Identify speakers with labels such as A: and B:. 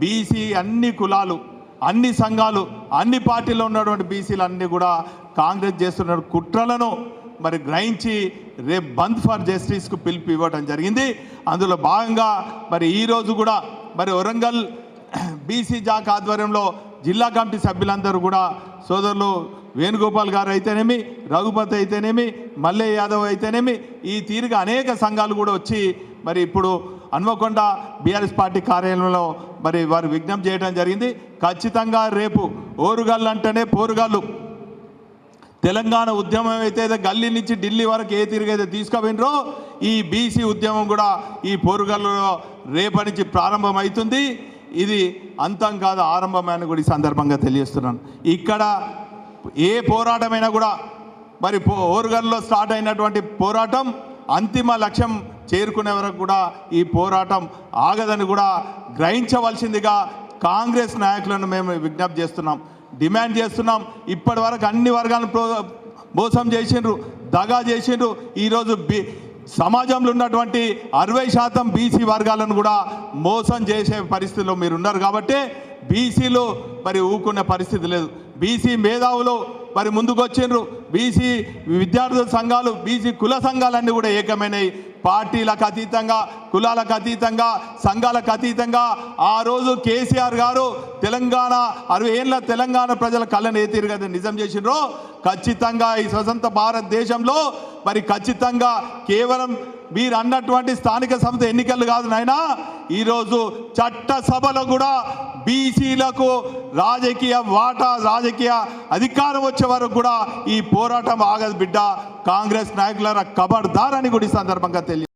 A: BC అన్ని కులాలు అన్ని సంఘాలు అన్ని పార్టీలో ఉన్నటువంటి బీసీలు అన్నీ కూడా కాంగ్రెస్ చేస్తున్న కుట్రలను మరి గ్రహించి రేపు బంద్ ఫర్ జస్టిస్కు పిలుపు ఇవ్వడం జరిగింది. అందులో భాగంగా మరి ఈరోజు కూడా మరి వరంగల్ బీసీ జాక్ ఆధ్వర్యంలో జిల్లా కమిటీ సభ్యులందరూ కూడా సోదరులు వేణుగోపాల్ గారు అయితేనేమి రఘుపతి అయితేనేమి మల్లయ్య యాదవ్ అయితేనేమి ఈ తీరుగా అనేక సంఘాలు కూడా వచ్చి మరి ఇప్పుడు హన్మకొండ బీఆర్ఎస్ పార్టీ కార్యాలయంలో మరి వారు విజ్ఞప్తి చేయడం జరిగింది ఖచ్చితంగా రేపు ఓరుగల్లు అంటేనే పోరుగాళ్ళు తెలంగాణ ఉద్యమం అయితే గల్లీ నుంచి ఢిల్లీ వరకు ఏ తిరిగైతే తీసుకుపోయినరో ఈ బీసీ ఉద్యమం కూడా ఈ పోరుగల్లో రేపటి నుంచి ప్రారంభమవుతుంది ఇది అంతం కాదు ఆరంభమైన కూడా ఈ సందర్భంగా తెలియజేస్తున్నాను. ఇక్కడ ఏ పోరాటమైనా కూడా మరి పో ఓరుగల్లో స్టార్ట్ అయినటువంటి పోరాటం అంతిమ లక్ష్యం చేరుకునే వరకు కూడా ఈ పోరాటం ఆగదని కూడా గ్రహించవలసిందిగా కాంగ్రెస్ నాయకులను మేము విజ్ఞప్తి చేస్తున్నాం. డిమాండ్ చేస్తున్నాం. ఇప్పటి వరకు అన్ని వర్గాలను ప్రో- మోసం చేసిండ్రు దగా చేసిండ్రు. ఈరోజు బి సమాజంలో ఉన్నటువంటి అరవై శాతం బీసీ వర్గాలను కూడా మోసం చేసే పరిస్థితిలో మీరు ఉన్నారు కాబట్టి బీసీలు మరి ఊకునే పరిస్థితి లేదు. బీసీ మేధావులు మరి ముందుకు వచ్చిండ్రు బీసీ విద్యార్థుల సంఘాలు బీసీ కుల సంఘాలన్నీ కూడా ఏకమైనవి పార్టీలకు అతీతంగా కులాలకు అతీతంగా సంఘాలకు అతీతంగా ఆ రోజు కేసీఆర్ గారు తెలంగాణ అరవై ఏళ్ళ తెలంగాణ ప్రజల కళ్ళను ఏ తీరుగా నిజం చేసిండ్రో? ఖచ్చితంగా ఈ స్వతంత్ర భారతదేశంలో మరి ఖచ్చితంగా కేవలం మీరు అన్నటువంటి స్థానిక సంస్థ ఎన్నికలు కాదు నాయన ఈరోజు చట్టసభలో కూడా బీసీలకు రాజకీయ వాటా రాజకీయ అధికారం వచ్చే వరకు కూడా ఈ పోరాటం ఆగదు బిడ్డ. కాంగ్రెస్ నాయకుల కబర్దార్ అని కూడా ఈ సందర్భంగా తెలియ